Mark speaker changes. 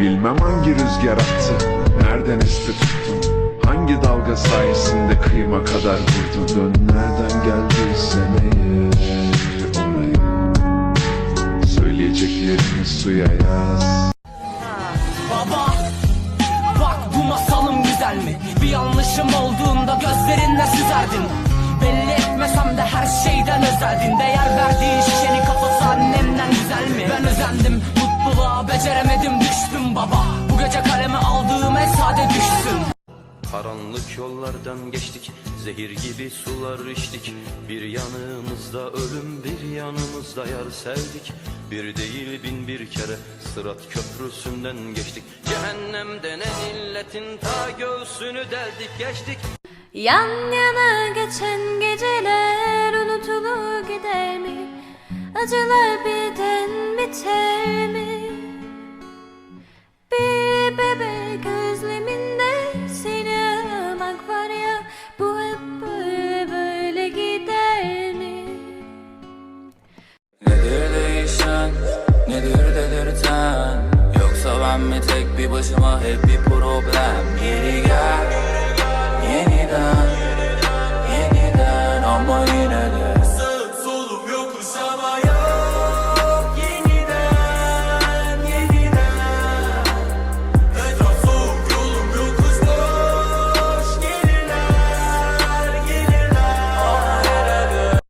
Speaker 1: Bilmem hangi rüzgar attı Nereden esti tuttun Hangi dalga sayesinde kıyma kadar vurdun Dön nereden geldiysen eğer oraya? Söyleyeceklerini suya yaz.
Speaker 2: Baba Bak bu masalım güzel mi? Bir yanlışım olduğunda gözlerinle süzerdin. Belli etmesem de her şeyden özeldin Değer verdiğin şişenin kafası annemden güzel mi? Ben özendim beceremedim düştüm baba. Bu gece kaleme aldığım en sade düşsün
Speaker 3: Karanlık yollardan geçtik Zehir gibi sular içtik. Bir yanımızda ölüm bir yanımızda yar sevdik. Bir değil bin bir kere Sırat köprüsünden geçtik. Cehennemden en illetin ta göğsünü deldik geçtik.
Speaker 4: Yan yana geçen geceler unutulur gider mi? Acılar birden biter mi?
Speaker 5: beni dürdelirten Yoksa ben mi tek bir başıma hep bir problem? Geri gel yeniden Yeniden ama yine de